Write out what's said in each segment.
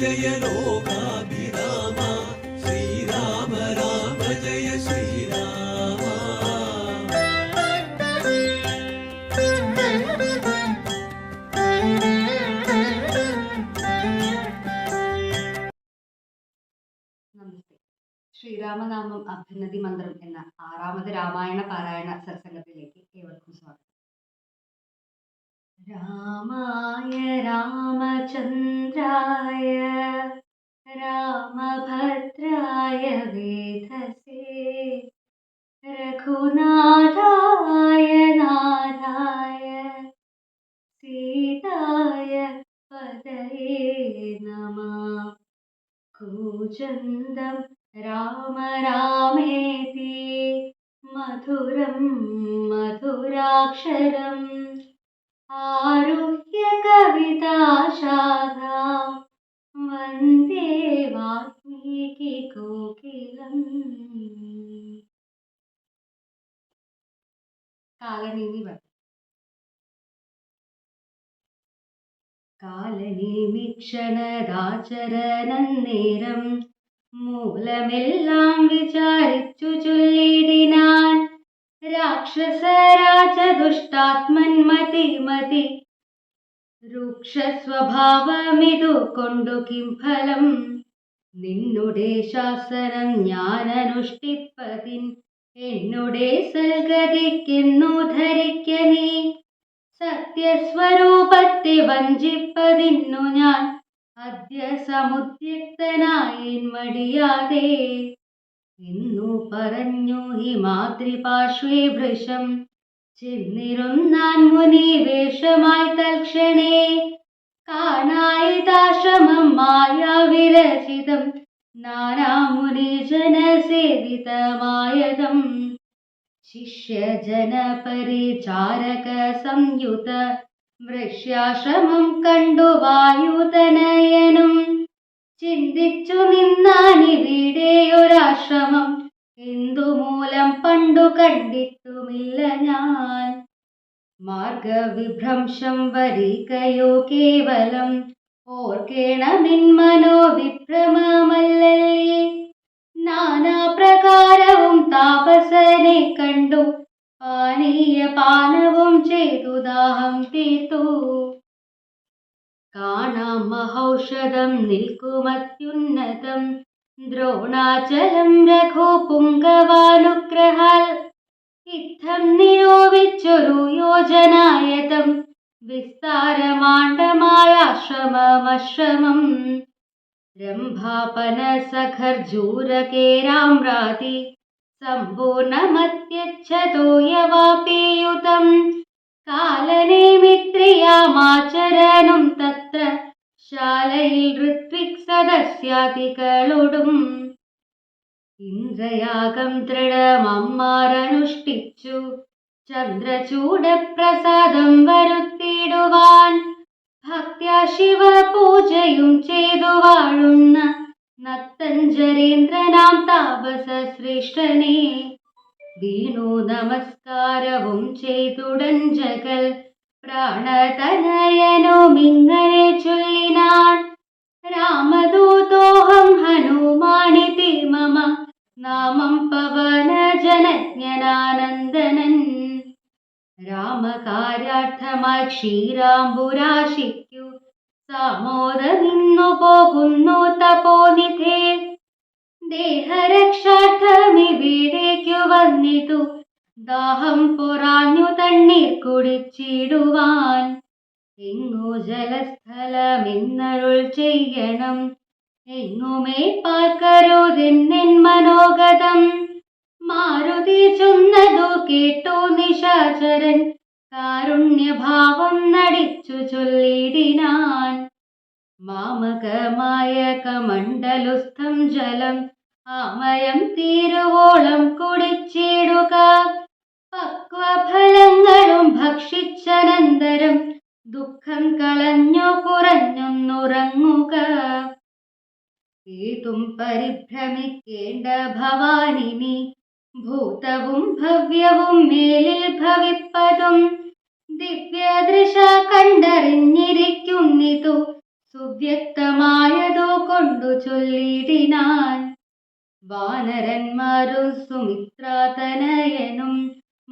ജയ ലോകാഭിരാമ. ശ്രീരാമ രാമ ജയ ശ്രീരാമ. ശ്രീരാമനാമം അഭ്യുന്നതി മന്ത്രം എന്ന ആറാമത് രാമായണ പാരായണ സത്സംഗത്തിലേക്ക് ഏവർക്കും സ്വാഗതം. रामाय रामचन्द्राय रामभद्राय वेधसे रघुनाथाय नाथाय सीताय पदये नमः। कूचन्दं राम रामेति मधुरं मधुराक्षरम्। आरुह्य कविताशाखां वन्दे वाल्मीकिकोकिलम् കാലനീതി വധം കാലനീമിക്ഷണദാചരണന്നേരം മൂലമെല്ലാം വിചാരിച്ചു ചൊല്ലിടിനാൻ രാക്ഷസരാജദുഷ്ടാത്മന്മതി രൂക്ഷസ്വഭാവമിതു രൂക്ഷ സ്വഭാവമിതു കൊണ്ടു കിം ഫലം നിന്നുടെ ശാസനം ഞാനനുഷ്ഠിപ്പതിൻ എന്നുടെ സൽഗതിക്കെന്നു ധരിക്ക നീ സത്യസ്വരൂപത്തെ വഞ്ചിപ്പതിന്നു ഞാൻ അദ്യ സമുദ്യക്തനായി മടിയാതെ. എന്നു പറഞ്ഞു ഹി വൃഷം ചെന്നിരുന്നാൻ മുനി വേഷമായി തൽക്ഷണേ. കാണായിതാശ്രമം മായാവിരചിതം നാനാമുനിജനസേവിതമായതം ശിഷ്യജനപരിചാരക സംയുത. വൃഷ്യാശ്രമം കണ്ടു വായുതനയനും ചിന്തിച്ചു നിന്നാനിവിടെയൊരാശ്രമം. എന്തുമൂലം പണ്ടു കണ്ടിട്ടുമില്ല ഞാൻ. മാർഗവിഭ്രംശം വരികയോ കേവലം ഓർക്കേണമെന്മനോ വിഭ്രമമല്ലല്ലേ നാനാപ്രകാരവും താപസനെ കണ്ടു. പാനീയ പാനവും ചെയ്തു ദാഹം തീർത്തു. കാണാം മഹൗഷധം നിൽക്കുമത്യുന്നതം. द्रोणाचलं रघुपुङ्गवानुग्रहां इत्थं योजनाय योजनायतं विस्तारमाण्डमायाश्रममश्रमम् रम्भापनसखर्जूरकेराम्राति सम्पूर्णमत्यच्छतो य कालनेमित्रियामाचरणं तत्र ശാലയിൽ ഋത്വിക് സദസ്യാദികളോടും ഇന്ദ്രയാഗം ദൃഢമമ്മാരനുഷ്ഠിച്ചു. ചന്ദ്രചൂടപ്രസാദം വരുത്തിയിടുവാൻ ഭക്ത്യാ ശിവ പൂജയും ചെയ്തു വാഴുന്ന നത്തഞ്ചരേന്ദ്രനാം താപസ വീണു നമസ്കാരവും ചെയ്തുടൻ ജഗൽ പ്രാണതനയനും ഇങ്ങനെ ചൊല്ലിനാൻ രാമദൂതോഹം ഹനുമാനിതി മമ നാമം പവന ജനജ്ഞനാനന്ദനൻ. രാമകാര്യാർത്ഥമായി ക്ഷീരാംബുരാശിക്കു സാമോദമിന്നു പോകുന്നു തപോനിധേ. ദേഹരക്ഷാർത്ഥമിവിടേക്കു വന്നിതു ദാഹം പൊറാഞ്ഞു തണ്ണീർ കുടിച്ചിടുവാൻ. എങ്ങു ജലസ്ഥലമിന്നരുൾ ചെയ്യണം. എങ്ങുമേ പാൽക്കരുതെന്നെൻ മനോഗതം. മാരുതി ചൊന്നതു കേട്ടു നിശാചരൻ. കാരുണ്യഭാവം നടിച്ചു ചൊല്ലിടിനാൻ. മാമകമായ കമണ്ഡലുസ്ഥം ജലം. ആമയം തീരുവോളം കുടിച്ചിടുക. പക്വഫലങ്ങളും ഭക്ഷിച്ചനന്തരം ദുഃഖം കളഞ്ഞു കുറഞ്ഞൊന്നുറങ്ങുക ഏതും പരിഭ്രമിക്കേണ്ട ഭവാനിനി ഭൂതവും ഭവ്യവും മേലിൽ ഭവിപ്പതും ദിവ്യദൃശ കണ്ടറിഞ്ഞിരിക്കുന്നിതു സുവ്യക്തമായതോ കൊണ്ടു ചൊല്ലിടിനാൻ. വാനരന്മാരും സുമിത്രാതനയനും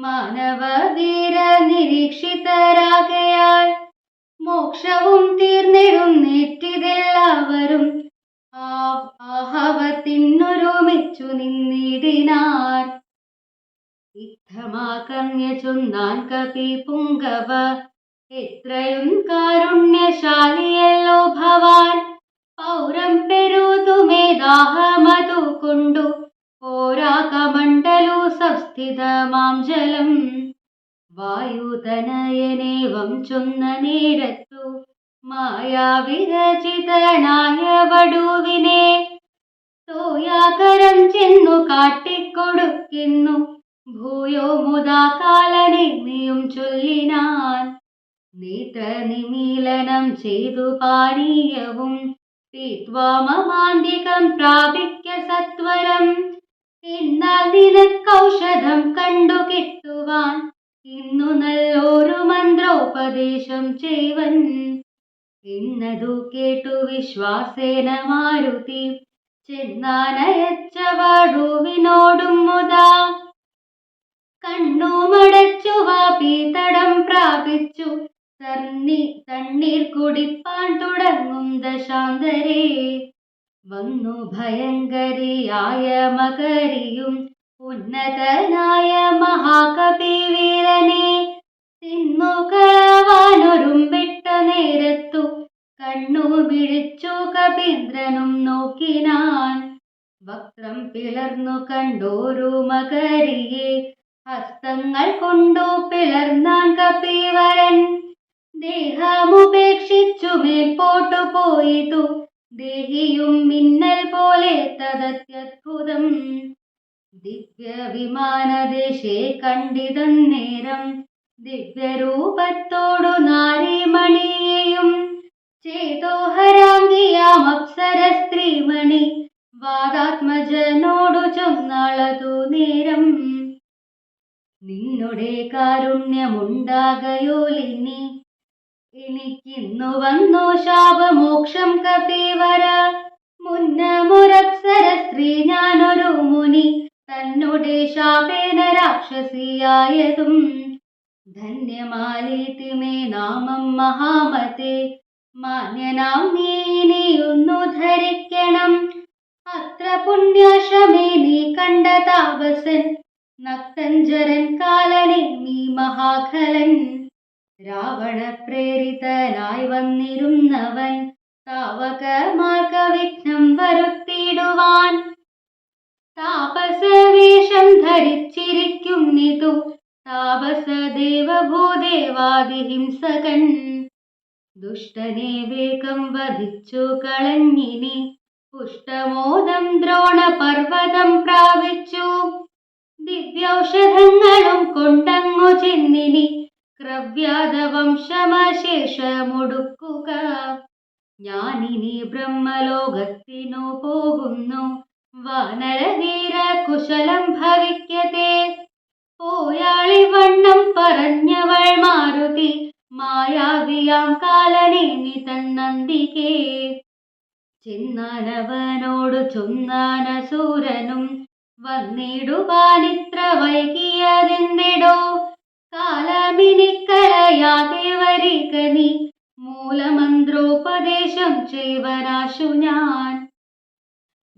മാനവ വീര നിരീക്ഷിതരാകയാൽ മോക്ഷവും തീർന്നിടുന്നേറ്റിതെല്ലാവരും ആ- ആഹവത്തിനൊരുമിച്ചു നിന്നിടിനാർ യുദ്ധമാകമ്യ ചൊന്നാൻ കപി പുങ്കവ എത്രയും കാരുണ്യശാലിയല്ലോ ഭവാൻ. പൗരം പെരുതുമേ ദാഹമതു കൊണ്ടു സംസ്ഥിതമാം ജലം. വായുതനയനേവം ചൊന്ന നേരത്തു മായാവിരചിതനായ വടുവിനെ തോയാകരം ചെന്നു കാട്ടിക്കൊടുക്കുന്നു ഭൂയോ മുതാ കാലനെയും ചൊല്ലിനാൻ. നേത്രനിമീലനം ചെയ്തു പാനീയവും പീത്വാമമാന്തികം പ്രാപിക്ക സത്വരം. എന്നാൽ നിനക്കൗഷധം കണ്ടു കിട്ടുവാൻ ഇന്നു നല്ലൊരു മന്ത്രോപദേശം ചെയ്വൻ. എന്നതു കേട്ടു വിശ്വാസേന മാരുതി. ചെന്നാനയച്ച വടുവിനോടും മുതാ വാപി തടം പ്രാപിച്ചു. തണ്ണി തണ്ണീർ കുടിപ്പാൻ തുടങ്ങും ദശാന്തരേ. വന്നു ഭയങ്കരിയായ മകരിയും ഉന്നതനായ മഹാകവി വീരനെ വിട്ട കളവാനൊരുമ്പിട്ട നേരത്തു കണ്ണു വിളിച്ചു കപീന്ദ്രനും നോക്കിനാൻ വക്രം പിളർന്നു കണ്ടോരു മകരിയെ. ഹസ്തങ്ങൾ കൊണ്ടു പിളർന്നാൻ കപീവരൻ. ദേഹമുപേക്ഷിച്ചു മേൽപോട്ടു പോയിതു. ദേഹിയും മിന്നൽ പോലെ തദത്യത്ഭുതം ദിവ്യ വിമാനദേശേ കണ്ടിതം നേരം. ദിവ്യരൂപത്തോടു നാരീമണിയെയും ചേതോഹരാംഗിയാം അപ്സര സ്ത്രീമണി. വാദാത്മജനോടു ചൊന്നാളതു നേരം. നിന്നുടെ കാരുണ്യമുണ്ടാകയോലിനി എനിക്കിന്നു വന്നു ശാപമോക്ഷം കപീവര. മുന്നമുരപ്സര സ്ത്രീ ഞാനൊരു മുനി. തന്നുടെ ശാപേന രാക്ഷസിയായതും. ധന്യമാലീതി മേ നാമം മഹാമതേ. മാന്യനാം നീനെയൊന്നു ധരിക്കണം. അത്ര പുണ്യാശ്രമേ നീ കണ്ട താപസൻ. നക്തഞ്ചരൻ കാലനെ നീ മഹാഖലൻ. രാവണ പ്രേരിതനായി വന്നിരുന്നവൻ താവകമാർഗവിഘ്നം വരുത്തിയിടുവാൻ താപസവേഷം ധരിച്ചിരിക്കുന്നിതു താപസദേവഭൂദേവാദിഹിംസകൻ ദുഷ്ടനെ വേഗം വധിച്ചു കളഞ്ഞിനി. പുഷ്ടമോദം ദ്രോണപർവതം പ്രാപിച്ചു. ദിവ്യൗഷധങ്ങളും കൊണ്ടങ്ങു ചെന്നിനി. ക്രവ്യാതവംശമശേഷമൊടുക്കുക ഞാനിനി ബ്രഹ്മലോകത്തിനു പോകുന്നു. വാനരവീര കുശലം ഭവിക്കത്തെ പോയാളി വണ്ണം പറഞ്ഞവൾ മാരുതി. മായാവിയാം കാലനേമി തന്നന്തികേ. ചെന്നാനവനോടു ചൊന്നാനസൂരനും വന്നിടുവാനിത്ര വൈകിയതെന്തിടോ. കാലമിനിക്കലയാതെ വരിക നീ. മൂലമന്ത്രോപദേശം ചെയ്വനാശു ഞാൻ.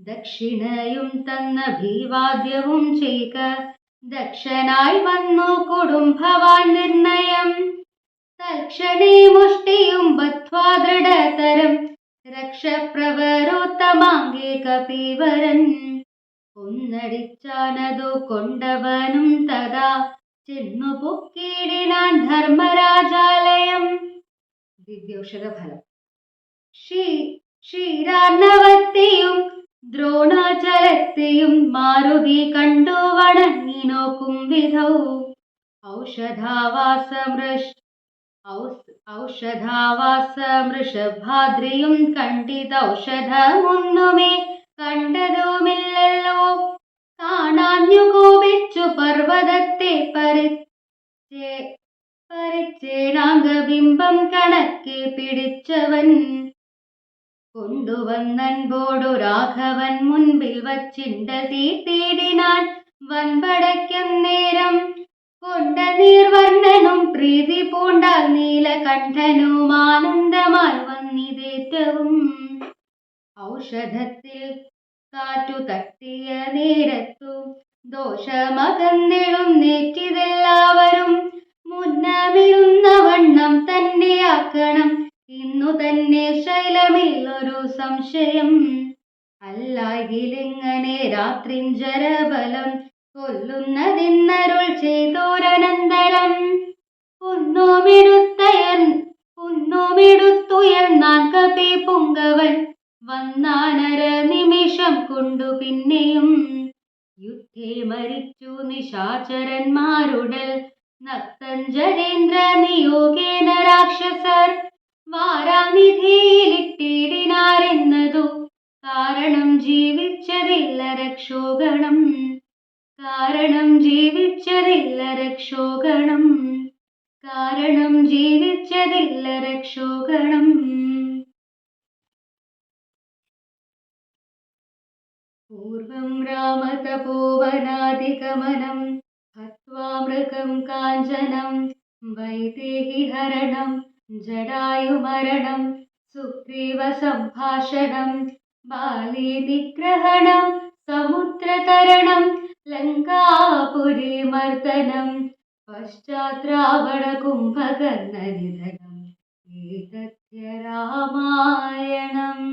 ദക്ഷിണയും തന്ന ഭീവാദ്യവും ചെയ്ക. ദക്ഷനായി വന്നു കുടുംബവാൻ നിർണയം. തൽക്ഷണേ മുഷ്ടിയും ബദ്ധ്വാ ദൃഢതരം. രക്ഷപ്രവരോത്തമാങ്കേ കപീവരൻ ഒന്നടിച്ചാനതു കൊണ്ടവനും തഥാ ചെന്നു പൊക്കിയിടിനാൻ ധർമ്മരാജാലയം. ദിവ്യൌഷധ ഫലം ശ്രീ ക്ഷീരാർണവത്തെയും ദ്രോണാചലത്തെയും മാരുതി കണ്ടു വണങ്ങി നോക്കും വിധൗ. ഔഷധാവാസമൃഷ് ഔഷധാവാസമൃഷഭാദ്രിയും കണ്ടിതൗഷധമൊന്നുമേ കണ്ടതുമില്ലല്ലോ. കാണാഞ്ഞു കോപിച്ചു പർവതത്തെ പരിച്ചേ പരിച്ചേണാംഗബിംബം കണക്കെ പിടിച്ചവൻ. കൊണ്ടുവന്നൻപോടു രാഘവൻ മുൻപിൽ വച്ചിണ്ട തീ തേടിനാൻ വൻപടയ്ക്കം നേരം. കൊണ്ട നീർവർണനും പ്രീതി പൂണ്ടാൽ നീലകണ്ഠനും ആനന്ദമായി വന്നിതേറ്റവും. ഔഷധത്തിൽ കാറ്റു തട്ടിയ നേരത്തു ദോഷമകന്നെഴുന്നേറ്റിതെല്ലാവരും മുന്നമിരുന്ന വണ്ണം തന്നെയാക്കണം ഇന്നു തന്നെ ശൈലമില്ലൊരു സംശയം. അല്ലായിലെങ്ങനെ രാത്രിഞ്ചരബലം കൊല്ലുന്നതിന്നരുൾ ചെയ്തോരനന്തരം. കുന്നോമെടുത്തയർ കുന്നോമെടുത്തുയർന്നാൻ കപി പുങ്കവൻ വന്നാനര കൊണ്ടു പിന്നെയും യുദ്ധേ മരിച്ചു നിശാചരന്മാരുടൽ. നക്തഞ്ചരേന്ദ്ര നിയോഗേന രാക്ഷസർ വാരാനിധിയിലിട്ടിടിനാരെന്നതു കാരണം ജീവിച്ചതില്ല രക്ഷോഗണം കാരണം ജീവിച്ചതില്ല രക്ഷോഗണം കാരണം ജീവിച്ചതില്ല तपूवनादिगमनं हत्वा मृगं काञ्चनं वैदेहिहरणं जडायुमरणं सुग्रीवसम्भाषणं बालीनिग्रहणं समुद्रतरणं लङ्कापुरीमर्दनं पश्चात् रावणकुम्भकन्दनिलम् एतत्य रामायणम्